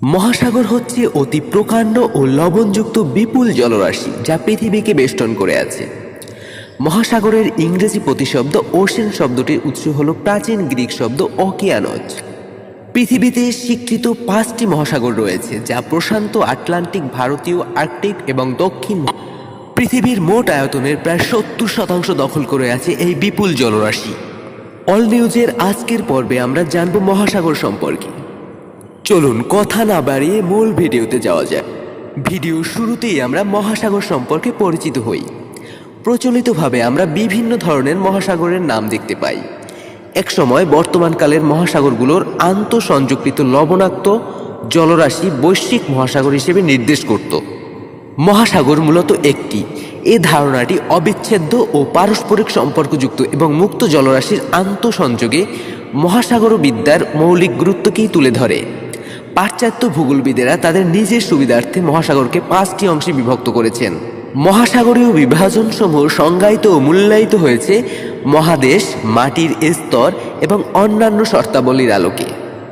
মহাসাগর হচ্ছে অতি প্রকাণ্ড ও লবণযুক্ত বিপুল জলরাশি যা পৃথিবীকে বেষ্টন করে আছে। মহাসাগরের ইংরেজি প্রতিশব্দ ওশেন শব্দটির উৎস হল প্রাচীন গ্রিক শব্দ অকিয়ানজ পৃথিবীতে স্বীকৃত পাঁচটি মহাসাগর রয়েছে, যা প্রশান্ত, আটলান্টিক, ভারতীয়, আর্কটিক এবং দক্ষিণ। পৃথিবীর মোট আয়তনের প্রায় সত্তর শতাংশ দখল করে আছে এই বিপুল জলরাশি। অল নিউজের আজকের পর্বে আমরা জানব মহাসাগর সম্পর্কে। চলুন কথা না বাড়িয়ে মূল ভিডিওতে যাওয়া যাক। ভিডিও শুরুতেই আমরা মহাসাগর সম্পর্কে পরিচিত হই। প্রচলিতভাবে আমরা বিভিন্ন ধরনের মহাসাগরের নাম দেখতে পাই। একসময় বর্তমানকালের মহাসাগরগুলোর আন্তঃসংযুক্ত লবণাক্ত জলরাশি বৈশ্বিক মহাসাগর হিসেবে নির্দেশ করত। মহাসাগর মূলত একটি। এ ধারণাটি অবিচ্ছেদ্য ও পারস্পরিক সম্পর্কযুক্ত এবং মুক্ত জলরাশির আন্তঃসংযোগে মহাসাগরবিদ্যার মৌলিক গুরুত্বকেই তুলে ধরে। পাশ্চাত্য ভূগোলবিদেরা তাদের নিজের সুবিধার্থে মহাসাগরকে পাঁচটি অংশে বিভক্ত করেছেন। মহাসাগরীয় বিভাজন সমূহ সংজ্ঞায়িত ও মূল্যায়িত হয়েছে মহাদেশ, মাটির স্তর এবং অন্যান্য শর্তাবলীর আলোকে।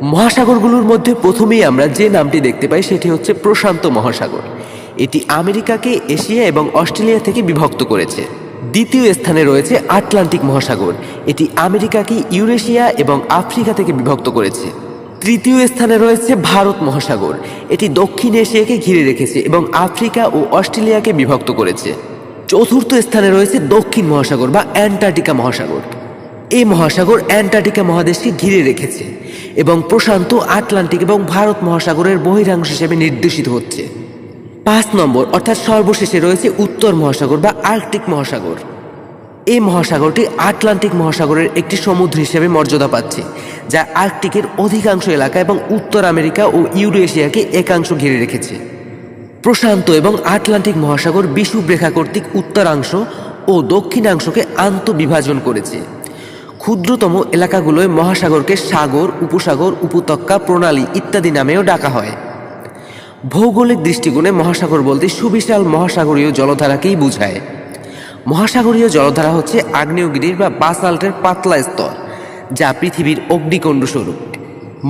মহাসাগরগুলোর মধ্যে প্রথমেই আমরা যে নামটি দেখতে পাই সেটি হচ্ছে প্রশান্ত মহাসাগর। এটি আমেরিকাকে এশিয়া এবং অস্ট্রেলিয়া থেকে বিভক্ত করেছে। দ্বিতীয় স্থানে রয়েছে আটলান্টিক মহাসাগর। এটি আমেরিকাকে ইউরেশিয়া এবং আফ্রিকা থেকে বিভক্ত করেছে। তৃতীয় স্থানে রয়েছে ভারত মহাসাগর। এটি দক্ষিণ এশিয়াকে ঘিরে রেখেছে এবং আফ্রিকা ও অস্ট্রেলিয়াকে বিভক্ত করেছে। চতুর্থ স্থানে রয়েছে দক্ষিণ মহাসাগর বা অ্যান্টার্কটিকা মহাসাগর। এই মহাসাগর অ্যান্টার্কটিকা মহাদেশকে ঘিরে রেখেছে এবং প্রশান্ত আটলান্টিক এবং ভারত মহাসাগরের বহিরাংশ হিসেবে নির্দেশিত হচ্ছে। পাঁচ নম্বর, অর্থাৎ সর্বশেষে রয়েছে উত্তর মহাসাগর বা আর্কটিক মহাসাগর। এই মহাসাগরটি আটলান্টিক মহাসাগরের একটি সমুদ্র হিসেবে মর্যাদা পাচ্ছে, যা আর্কটিকের অধিকাংশ এলাকা এবং উত্তর আমেরিকা ও ইউরেশিয়াকে একাংশ ঘিরে রেখেছে। প্রশান্ত এবং আটলান্টিক মহাসাগর বিষুব রেখা কর্তৃক উত্তরাংশ ও দক্ষিণাংশকে আন্তঃবিভাজন করেছে। ক্ষুদ্রতম এলাকাগুলোয় মহাসাগরকে সাগর, উপসাগর, উপত্যকা, প্রণালী ইত্যাদি নামেও ডাকা হয়। ভৌগোলিক দৃষ্টিকোণে মহাসাগর বলতে সুবিশাল মহাসাগরীয় জলধারাকেই বোঝায়। মহাসাগরীয় জলধারা হচ্ছে আগ্নেয়গিরির বা বাসাল্টের পাতলা স্তর, যা পৃথিবীর অগ্নিকুণ্ড স্বরূপ।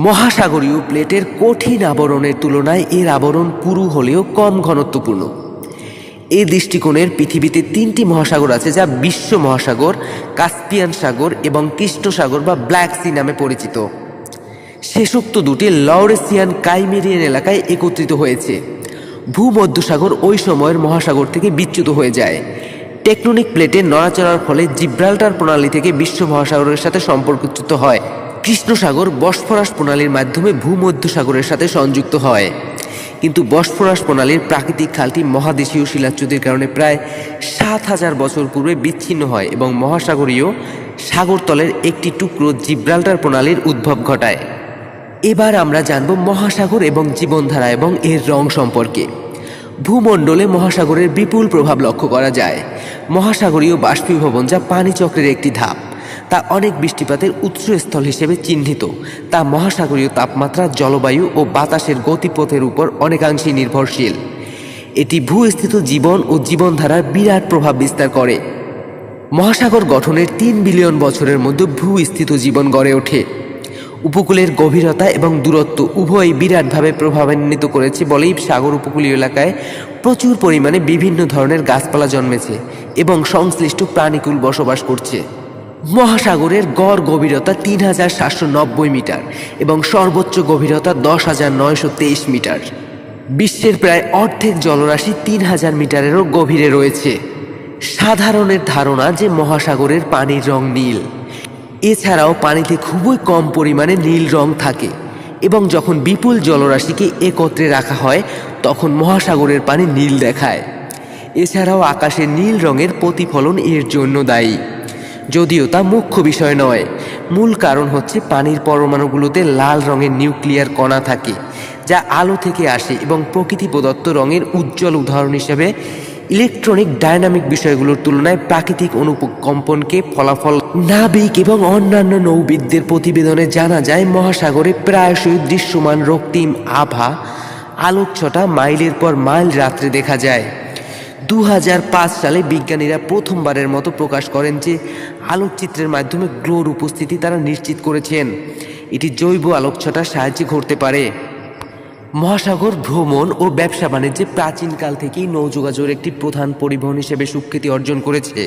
মহাসাগরীয় প্লেটের কঠিন আবরণের তুলনায় এর আবরণ পুরু হলেও কম ঘনত্বপূর্ণ। এই দৃষ্টিকোণের পৃথিবীতে তিনটি মহাসাগর আছে, যা বিশ্ব মহাসাগর, কাস্পিয়ান সাগর এবং কৃষ্ণ সাগর বা ব্ল্যাক সি নামে পরিচিত। শেষোক্ত দুটি লরেসিয়ান কাইমেরিয়ান এলাকায় একত্রিত হয়েছে। ভূমধ্যসাগর ওই সময়ের মহাসাগর থেকে বিচ্যুত হয়ে যায়। টেকটনিক প্লেটে নড়াচড়ার ফলে জিব্রাল্টার প্রণালী থেকে বিশ্ব মহাসাগরের সাথে সম্পর্কচ্যুত হয়। কৃষ্ণ সাগর বসফরাস প্রণালীর মাধ্যমে ভূমধ্যসাগরের সাথে সংযুক্ত হয়। কিন্তু বসফরাস প্রণালীর প্রাকৃতিক খালটি মহাদেশীয় শিলাচ্যুতির কারণে প্রায় সাত হাজার বছর পূর্বে বিচ্ছিন্ন হয় এবং মহাসাগরীয় সাগরতলের একটি টুকরো জিব্রাল্টার প্রণালীর উদ্ভব ঘটায়। এবার আমরা জানব মহাসাগর এবং জীবনধারা এবং এর রং সম্পর্কে। ভূমণ্ডলে মহাসাগরের বিপুল প্রভাব লক্ষ্য করা যায়। মহাসাগরীয় বাষ্পীভবন যা পানিচক্রের একটি ধাপ, তা অনেক বৃষ্টিপাতের উৎসস্থল হিসেবে চিহ্নিত। তা মহাসাগরীয় তাপমাত্রা, জলবায়ু ও বাতাসের গতিপথের উপর অনেকাংশেই নির্ভরশীল। এটি ভূস্থিত জীবন ও জীবনধারার বিরাট প্রভাব বিস্তার করে। মহাসাগর গঠনের তিন বিলিয়ন বছরের মধ্যে ভূস্থিত জীবন গড়ে ওঠে। উপকূলের গভীরতা এবং দূরত্ব উভয়ই বিরাটভাবে প্রভাবান্বিত করেছে বলেই সাগর উপকূলীয় এলাকায় প্রচুর পরিমাণে বিভিন্ন ধরনের গাছপালা জন্মেছে এবং সংশ্লিষ্ট প্রাণীকুল বসবাস করছে। মহাসাগরের গড় গভীরতা তিন হাজার সাতশো নব্বই মিটার এবং সর্বোচ্চ গভীরতা দশ হাজার নয়শো তেইশ মিটার। বিশ্বের প্রায় অর্ধেক জলরাশি তিন হাজার মিটারেরও গভীরে রয়েছে। সাধারণের ধারণা যে মহাসাগরের পানির রং নীল। এছাড়াও পানিতে খুবই কম পরিমাণে নীল রং থাকে এবং যখন বিপুল জলরাশিকে একত্রে রাখা হয়, তখন মহাসাগরের পানি নীল দেখায়। এছাড়াও আকাশে নীল রঙের প্রতিফলন এর জন্য দায়ী। যদিও তা মুখ্য বিষয় নয়, মূল কারণ হচ্ছে পানির পরমাণুগুলোতে লাল রঙের নিউক্লিয়ার কণা থাকে, যা আলো থেকে আসে এবং প্রকৃতি প্রদত্ত রঙের উজ্জ্বল উদাহরণ হিসেবে ইলেকট্রনিক ডায়নামিক বিষয়গুলোর তুলনায় প্রাকৃতিক অনুকম্পনকে ফলাফল নাবিক এবং অন্যান্য নৌবিদদের প্রতিবেদনে জানা যায়, মহাসাগরে প্রায়শই দৃশ্যমান রক্তিম আভা আলোকছটা মাইলের পর মাইল রাত্রে দেখা যায়। দু হাজার পাঁচ সালে বিজ্ঞানীরা প্রথমবারের মতো প্রকাশ করেন যে আলোকচিত্রের মাধ্যমে গ্লোর উপস্থিতি তারা নিশ্চিত করেছেন। এটি জৈব আলোকছটার সাহায্যে ঘটতে পারে। মহাসাগর ভ্রমণ ও ব্যবসা বাণিজ্যে প্রাচীনকাল থেকেই নৌযোগাযোগের একটি প্রধান পরিবহন হিসেবে সুখ্যাতি অর্জন করেছে।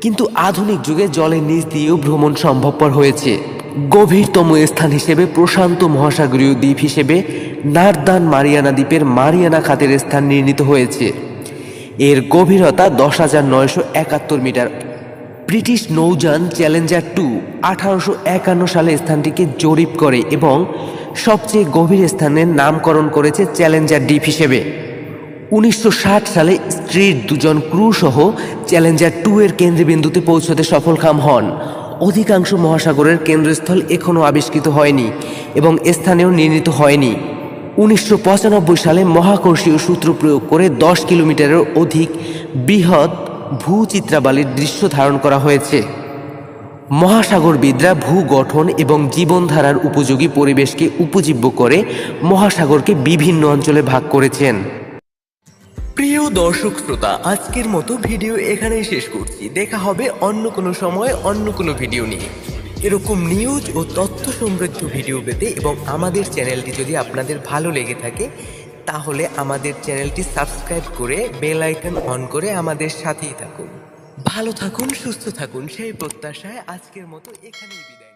কিন্তু আধুনিক যুগে জলের নিচ দিয়েও ভ্রমণ সম্ভবপর হয়েছে। গভীরতম স্থান হিসেবে প্রশান্ত মহাসাগরীয় দ্বীপ হিসেবে নারদান মারিয়ানা দ্বীপের মারিয়ানা খাতের স্থান নির্ণীত হয়েছে। এর গভীরতা দশ হাজার নয়শো একাত্তর মিটার। ব্রিটিশ নৌযান চ্যালেঞ্জার টু আঠারোশো একান্ন সালে স্থানটিকে জরিপ করে এবং সবচেয়ে গভীর স্থানের নামকরণ করেছে চ্যালেঞ্জার দ্বীপ হিসেবে। উনিশশো ষাট সালে স্ত্রীর দুজন ক্রু সহ চ্যালেঞ্জার টু এর কেন্দ্রবিন্দুতে পৌঁছতে সফলকাম হন। অধিকাংশ মহাসাগরের কেন্দ্রস্থল এখনও আবিষ্কৃত হয়নি এবং স্থানেও নির্ণীত হয়নি। উনিশশো পঁচানব্বই সালে মহাকর্ষীয় সূত্র প্রয়োগ করে দশ কিলোমিটারের অধিক বৃহৎ ভূচিত্রাবালির দৃশ্য ধারণ করা হয়েছে। মহাসাগরবিদরা ভূ গঠন এবং জীবনধারার উপযোগী পরিবেশকে উপজীব্য করে মহাসাগরকে বিভিন্ন অঞ্চলে ভাগ করেছেন। প্রিয় দর্শক শ্রোতা, আজকের মতো ভিডিও এখানেই শেষ করছি। দেখা হবে অন্য কোনো সময় অন্য কোনো ভিডিও নিয়ে। এরকম নিউজ ও তথ্য সমৃদ্ধ ভিডিও পেতে এবং আমাদের চ্যানেলটি যদি আপনাদের ভালো লেগে থাকে, তাহলে আমাদের চ্যানেলটি সাবস্ক্রাইব করে বেল আইকন অন করে আমাদের সাথেই থাকুন। ভালো থাকুন সুস্থ থাকুন সেই প্রত্যাশায় আজকের মতো এখানেই বিদায়